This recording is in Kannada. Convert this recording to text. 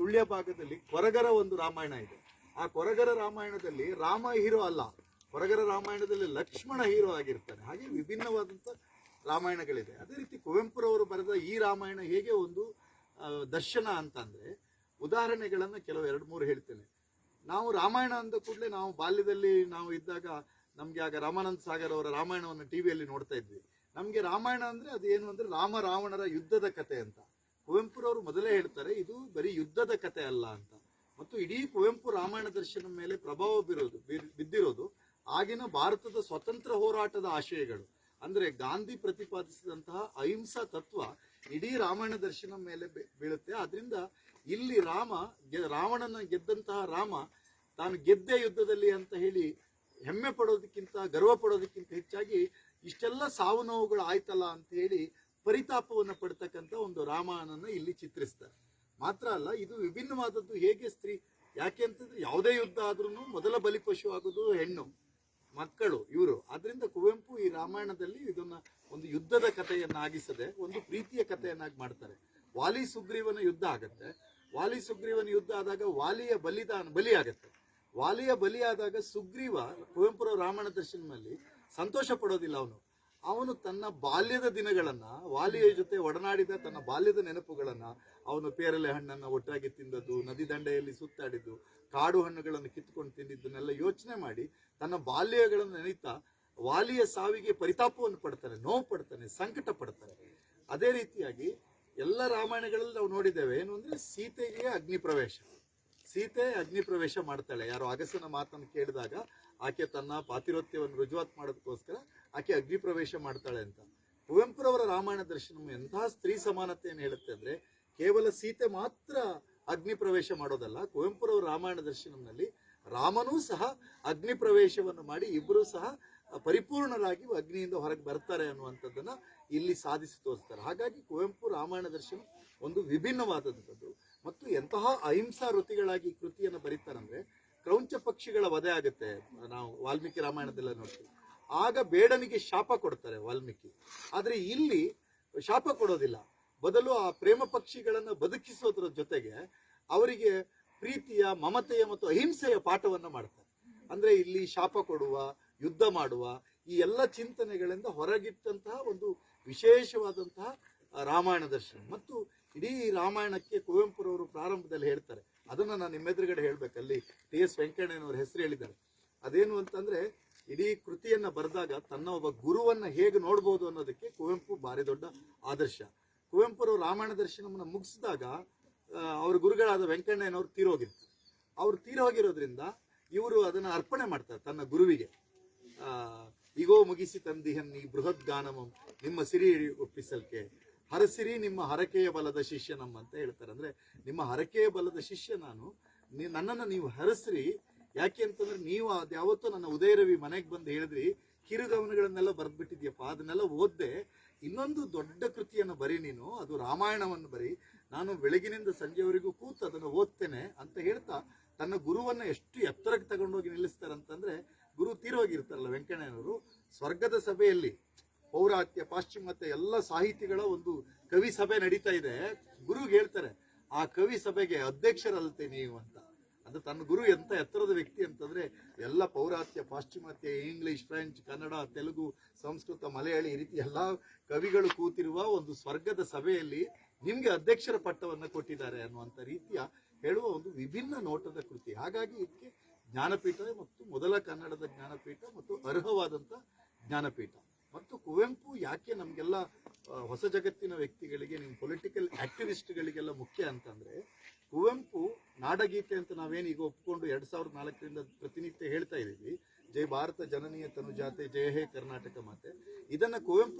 ಸುಳ್ಯ ಭಾಗದಲ್ಲಿ ಕೊರಗರ ಒಂದು ರಾಮಾಯಣ ಇದೆ. ಆ ಕೊರಗರ ರಾಮಾಯಣದಲ್ಲಿ ರಾಮ ಹೀರೋ ಅಲ್ಲ. ಕೊರಗರ ರಾಮಾಯಣದಲ್ಲಿ ಲಕ್ಷ್ಮಣ ಹೀರೋ ಆಗಿರ್ತಾನೆ. ಹಾಗೆ ವಿಭಿನ್ನವಾದಂಥ ರಾಮಾಯಣಗಳಿದೆ. ಅದೇ ರೀತಿ ಕುವೆಂಪುರವರು ಬರೆದ ಈ ರಾಮಾಯಣ ಹೇಗೆ ಒಂದು ದರ್ಶನ ಅಂತಂದ್ರೆ ಉದಾಹರಣೆಗಳನ್ನು ಕೆಲವು ಎರಡು ಮೂರು ಹೇಳ್ತೇನೆ. ನಾವು ರಾಮಾಯಣ ಅಂದ ಕೂಡಲೇ ನಾವು ಬಾಲ್ಯದಲ್ಲಿ ನಾವು ಇದ್ದಾಗ ನಮಗೆ ಆಗ ರಾಮಾನಂದ ಸಾಗರ್ ಅವರ ರಾಮಾಯಣವನ್ನು ಟಿವಿಯಲ್ಲಿ ನೋಡ್ತಾ ಇದ್ವಿ. ನಮಗೆ ರಾಮಾಯಣ ಅಂದ್ರೆ ಅದೇನು ಅಂದ್ರೆ ರಾಮ ರಾವಣರ ಯುದ್ಧದ ಕತೆ ಅಂತ. ಕುವೆಂಪುರವರು ಮೊದಲೇ ಹೇಳ್ತಾರೆ, ಇದು ಬರೀ ಯುದ್ಧದ ಕತೆ ಅಲ್ಲ ಅಂತ. ಮತ್ತು ಇಡೀ ಕುವೆಂಪು ರಾಮಾಯಣ ದರ್ಶನ ಮೇಲೆ ಪ್ರಭಾವ ಬೀರೋದು, ಬೀರ್- ಬಿದ್ದಿರೋದು, ಆಗಿನ ಭಾರತದ ಸ್ವತಂತ್ರ ಹೋರಾಟದ ಆಶಯಗಳು. ಅಂದ್ರೆ ಗಾಂಧಿ ಪ್ರತಿಪಾದಿಸಿದಂತಹ ಅಹಿಂಸಾ ತತ್ವ ಇಡೀ ರಾಮಾಯಣ ದರ್ಶನ ಮೇಲೆ ಬೀಳುತ್ತೆ. ಆದ್ರಿಂದ ಇಲ್ಲಿ ರಾಮ ರಾವಣನ ಗೆದ್ದಂತಹ ರಾಮ ತಾನು ಗೆದ್ದೆ ಯುದ್ಧದಲ್ಲಿ ಅಂತ ಹೇಳಿ ಹೆಮ್ಮೆ ಪಡೋದಕ್ಕಿಂತ, ಗರ್ವ ಪಡೋದಕ್ಕಿಂತ ಹೆಚ್ಚಾಗಿ ಇಷ್ಟೆಲ್ಲ ಸಾವು ನೋವುಗಳು ಆಯ್ತಲ್ಲ ಅಂತ ಹೇಳಿ ಪರಿತಾಪವನ್ನು ಪಡ್ತಕ್ಕಂಥ ಒಂದು ರಾಮಾಯಣನ ಇಲ್ಲಿ ಚಿತ್ರಿಸ್ತಾರೆ. ಮಾತ್ರ ಅಲ್ಲ, ಇದು ವಿಭಿನ್ನವಾದದ್ದು ಹೇಗೆ ಸ್ತ್ರೀ? ಯಾಕೆ ಅಂತಂದ್ರೆ ಯಾವುದೇ ಯುದ್ಧ ಆದ್ರೂ ಮೊದಲ ಬಲಿಪಶು ಆಗೋದು ಹೆಣ್ಣು, ಮಕ್ಕಳು, ಇವರು. ಆದ್ರಿಂದ ಕುವೆಂಪು ಈ ರಾಮಾಯಣದಲ್ಲಿ ಇದನ್ನ ಒಂದು ಯುದ್ಧದ ಕಥೆಯನ್ನಾಗಿಸದೆ, ಒಂದು ಪ್ರೀತಿಯ ಕಥೆಯನ್ನಾಗಿ ಮಾಡ್ತಾರೆ. ವಾಲಿ ಸುಗ್ರೀವನ ಯುದ್ಧ ಆಗತ್ತೆ. ವಾಲಿ ಸುಗ್ರೀವನ ಯುದ್ಧ ಆದಾಗ ವಾಲಿಯ ಬಲಿದಾನ ಬಲಿ ಆಗತ್ತೆ ವಾಲಿಯ ಬಲಿಯಾದಾಗ ಸುಗ್ರೀವ ಕುವೆಂಪುರ ರಾಮಾಯಣ ದರ್ಶನದಲ್ಲಿ ಸಂತೋಷ ಪಡೋದಿಲ್ಲ ಅವನು. ಅವನು ತನ್ನ ಬಾಲ್ಯದ ದಿನಗಳನ್ನ, ವಾಲಿಯ ಜೊತೆ ಒಡನಾಡಿದ ತನ್ನ ಬಾಲ್ಯದ ನೆನಪುಗಳನ್ನ, ಅವನು ಪೇರಲೆ ಹಣ್ಣನ್ನು ಒಟ್ಟಾಗಿ ತಿಂದದ್ದು, ನದಿ ದಂಡೆಯಲ್ಲಿ ಸುತ್ತಾಡಿದ್ದು, ಕಾಡು ಹಣ್ಣುಗಳನ್ನು ಕಿತ್ತುಕೊಂಡು ತಿಂದಿದ್ದನ್ನೆಲ್ಲ ಯೋಚನೆ ಮಾಡಿ ತನ್ನ ಬಾಲ್ಯಗಳನ್ನು ನೆನೀತಾ ವಾಲಿಯ ಸಾವಿಗೆ ಪರಿತಾಪವನ್ನು ಪಡ್ತಾನೆ, ನೋವು ಪಡ್ತಾನೆ, ಸಂಕಟ ಪಡ್ತಾನೆ. ಅದೇ ರೀತಿಯಾಗಿ ಎಲ್ಲ ರಾಮಾಯಣಗಳಲ್ಲಿ ನಾವು ನೋಡಿದ್ದೇವೆ, ಏನು ಅಂದ್ರೆ ಸೀತೆಗೆ ಅಗ್ನಿ ಪ್ರವೇಶ. ಸೀತೆ ಅಗ್ನಿ ಪ್ರವೇಶ ಮಾಡ್ತಾಳೆ. ಯಾರು ಅಗಸನ ಮಾತನ್ನು ಕೇಳಿದಾಗ ಆಕೆ ತನ್ನ ಪಾತಿರೋತ್ಯವನ್ನು ರುಜುವಾತ್ ಮಾಡೋದಕ್ಕೋಸ್ಕರ ಆಕೆ ಅಗ್ನಿ ಪ್ರವೇಶ ಮಾಡ್ತಾಳೆ ಅಂತ. ಕುವೆಂಪುರವರ ರಾಮಾಯಣ ದರ್ಶನ ಎಂತಹ ಸ್ತ್ರೀ ಸಮಾನತೆಯನ್ನು ಹೇಳುತ್ತೆ ಅಂದ್ರೆ ಕೇವಲ ಸೀತೆ ಮಾತ್ರ ಅಗ್ನಿ ಪ್ರವೇಶ ಮಾಡೋದಲ್ಲ, ಕುವೆಂಪುರವರ ರಾಮಾಯಣ ದರ್ಶನಂನಲ್ಲಿ ರಾಮನೂ ಸಹ ಅಗ್ನಿ ಪ್ರವೇಶವನ್ನು ಮಾಡಿ ಇಬ್ಬರೂ ಸಹ ಪರಿಪೂರ್ಣರಾಗಿ ಅಗ್ನಿಯಿಂದ ಹೊರಗೆ ಬರ್ತಾರೆ ಅನ್ನುವಂಥದ್ದನ್ನ ಇಲ್ಲಿ ಸಾಧಿಸಿ ತೋರಿಸ್ತಾರೆ. ಹಾಗಾಗಿ ಕುವೆಂಪು ರಾಮಾಯಣ ದರ್ಶನ ಒಂದು ವಿಭಿನ್ನವಾದಂಥದ್ದು ಮತ್ತು ಎಂತಹ ಅಹಿಂಸಾ ವೃತ್ತಿಗಳಾಗಿ ಕೃತಿಯನ್ನು ಬರೀತಾರಂದ್ರೆ ಕ್ರೌಂಚ ಪಕ್ಷಿಗಳ ವಧೆ ಆಗುತ್ತೆ. ನಾವು ವಾಲ್ಮೀಕಿ ರಾಮಾಯಣದೆಲ್ಲ ನೋಡ್ತೀವಿ. ಆಗ ಬೇಡನಿಗೆ ಶಾಪ ಕೊಡ್ತಾರೆ ವಾಲ್ಮೀಕಿ. ಆದ್ರೆ ಇಲ್ಲಿ ಶಾಪ ಕೊಡೋದಿಲ್ಲ. ಬದಲು ಆ ಪ್ರೇಮ ಪಕ್ಷಿಗಳನ್ನು ಬದುಕಿಸೋದ್ರ ಜೊತೆಗೆ ಅವರಿಗೆ ಪ್ರೀತಿಯ, ಮಮತೆಯ ಮತ್ತು ಅಹಿಂಸೆಯ ಪಾಠವನ್ನ ಮಾಡ್ತಾರೆ. ಅಂದ್ರೆ ಇಲ್ಲಿ ಶಾಪ ಕೊಡುವ, ಯುದ್ಧ ಮಾಡುವ ಈ ಎಲ್ಲ ಚಿಂತನೆಗಳಿಂದ ಹೊರಗಿಟ್ಟಂತಹ ಒಂದು ವಿಶೇಷವಾದಂತಹ ರಾಮಾಯಣ ದರ್ಶನ. ಮತ್ತು ಇಡೀ ರಾಮಾಯಣಕ್ಕೆ ಕುವೆಂಪುರವರು ಪ್ರಾರಂಭದಲ್ಲಿ ಹೇಳ್ತಾರೆ. ಅದನ್ನ ನಾನು ನಿಮ್ಮೆದುರುಗಡೆ ಹೇಳಬೇಕಲ್ಲಿ ಟಿ ಎಸ್ ವೆಂಕಣ್ಣಯ್ಯನವ್ರ ಹೆಸರು ಹೇಳಿದ್ದಾರೆ. ಅದೇನು ಅಂತಂದ್ರೆ ಇಡೀ ಕೃತಿಯನ್ನ ಬರೆದಾಗ ತನ್ನ ಒಬ್ಬ ಗುರುವನ್ನ ಹೇಗೆ ನೋಡ್ಬೋದು ಅನ್ನೋದಕ್ಕೆ ಕುವೆಂಪು ಭಾರಿ ದೊಡ್ಡ ಆದರ್ಶ. ಕುವೆಂಪುರವರು ರಾಮಾಯಣ ದರ್ಶನವನ್ನು ಮುಗಿಸಿದಾಗ ಅವ್ರ ಗುರುಗಳಾದ ವೆಂಕಣ್ಣಯ್ಯನವರು ತೀರೋಗಿರ್ತಾರೆ ಅವ್ರು ತೀರೋಗಿರೋದ್ರಿಂದ ಇವರು ಅದನ್ನ ಅರ್ಪಣೆ ಮಾಡ್ತಾರೆ ತನ್ನ ಗುರುವಿಗೆ. ಇಗೋ ಮುಗಿಸಿ ತಂದಿಹನ್ನಿ ಬೃಹತ್ ಗಾನಮಂ, ನಿಮ್ಮ ಸಿರಿ ಒಪ್ಪಿಸಲ್ಕೆ. ಹರಸಿರಿ ನಿಮ್ಮ ಹರಕೆಯ ಬಲದ ಶಿಷ್ಯ ನಮ್ಮ ಅಂತ ಹೇಳ್ತಾರೆ. ಅಂದ್ರೆ, ನಿಮ್ಮ ಹರಕೆಯ ಬಲದ ಶಿಷ್ಯ ನಾನು ನನ್ನನ್ನ ನೀವು ಹರಸ್ರಿ ಯಾಕೆ ಅಂತಂದ್ರೆ ನೀವು ಅದ್ ಯಾವತ್ತೂ ನನ್ನ ಉದಯ ರವಿ ಮನೆಗೆ ಬಂದು ಹೇಳಿದ್ರಿ, ಕಿರುಗವನಗಳನ್ನೆಲ್ಲ ಬರೆದ್ಬಿಟ್ಟಿದ್ಯಪ್ಪ, ಅದನ್ನೆಲ್ಲ ಓದ್ದೆ. ಇನ್ನೊಂದು ದೊಡ್ಡ ಕೃತಿಯನ್ನು ಬರಿ ನೀನು, ಅದು ರಾಮಾಯಣವನ್ನು ಬರಿ. ನಾನು ಬೆಳಗಿನಿಂದ ಸಂಜೆವರೆಗೂ ಕೂತು ಅದನ್ನು ಓದ್ತೇನೆ ಅಂತ ಹೇಳ್ತಾ ತನ್ನ ಗುರುವನ್ನ ಎಷ್ಟು ಎತ್ತರಕ್ಕೆ ತಗೊಂಡೋಗಿ ನಿಲ್ಲಿಸ್ತಾರಂತಂದ್ರೆ, ಗುರು ತೀರೋಗಿರ್ತಾರಲ್ಲ ವೆಂಕಣ್ಣಯ್ಯನವರು ಸ್ವರ್ಗದ ಸಭೆಯಲ್ಲಿ, ಪೌರಾತ್ಯ, ಪಾಶ್ಚಿಮಾತ್ಯ ಎಲ್ಲ ಸಾಹಿತಿಗಳ ಒಂದು ಕವಿ ಸಭೆ ನಡೀತಾ ಇದೆ. ಗುರುಗೆ ಹೇಳ್ತಾರೆ, ಆ ಕವಿ ಸಭೆಗೆ ಅಧ್ಯಕ್ಷರಲ್ತೆ ನೀವು ಅಂತ. ಅಂದ್ರೆ ತನ್ನ ಗುರು ಎಂತ ಎತ್ತರದ ವ್ಯಕ್ತಿ ಅಂತಂದ್ರೆ ಎಲ್ಲ ಪೌರಾತ್ಯ, ಪಾಶ್ಚಿಮಾತ್ಯ, ಇಂಗ್ಲಿಷ್, ಫ್ರೆಂಚ್, ಕನ್ನಡ, ತೆಲುಗು, ಸಂಸ್ಕೃತ, ಮಲಯಾಳಿ ಈ ರೀತಿ ಎಲ್ಲ ಕವಿಗಳು ಕೂತಿರುವ ಒಂದು ಸ್ವರ್ಗದ ಸಭೆಯಲ್ಲಿ ನಿಮ್ಗೆ ಅಧ್ಯಕ್ಷರ ಪಟ್ಟವನ್ನ ಕೊಟ್ಟಿದ್ದಾರೆ ಅನ್ನುವಂತ ರೀತಿಯ ಹೇಳುವ ಒಂದು ವಿಭಿನ್ನ ನೋಟದ ಕೃತಿ. ಹಾಗಾಗಿ ಇದಕ್ಕೆ ಜ್ಞಾನಪೀಠ ಮತ್ತು ಮೊದಲ ಕನ್ನಡದ ಜ್ಞಾನಪೀಠ ಮತ್ತು ಅರ್ಹವಾದಂತ ಜ್ಞಾನಪೀಠ. ಮತ್ತು ಕುವೆಂಪು ಯಾಕೆ ನಮಗೆಲ್ಲ ಹೊಸ ಜಗತ್ತಿನ ವ್ಯಕ್ತಿಗಳಿಗೆ, ನಿಮ್ಮ ಪೊಲಿಟಿಕಲ್ ಆಕ್ಟಿವಿಸ್ಟ್ಗಳಿಗೆಲ್ಲ ಮುಖ್ಯ ಅಂತಂದ್ರೆ, ಕುವೆಂಪು ನಾಡಗೀತೆ ಅಂತ ನಾವೇನು ಈಗ ಒಪ್ಕೊಂಡು ಎರಡ್ ಸಾವಿರದ ನಾಲ್ಕರಿಂದ ಪ್ರತಿನಿತ್ಯ ಹೇಳ್ತಾ ಇದ್ದೀವಿ ಜೈ ಭಾರತ ಜನನೀಯ ತನುಜಾತೆ ಜಯ ಹೇ ಕರ್ನಾಟಕ ಮಾತೆ. ಇದನ್ನ ಕುವೆಂಪು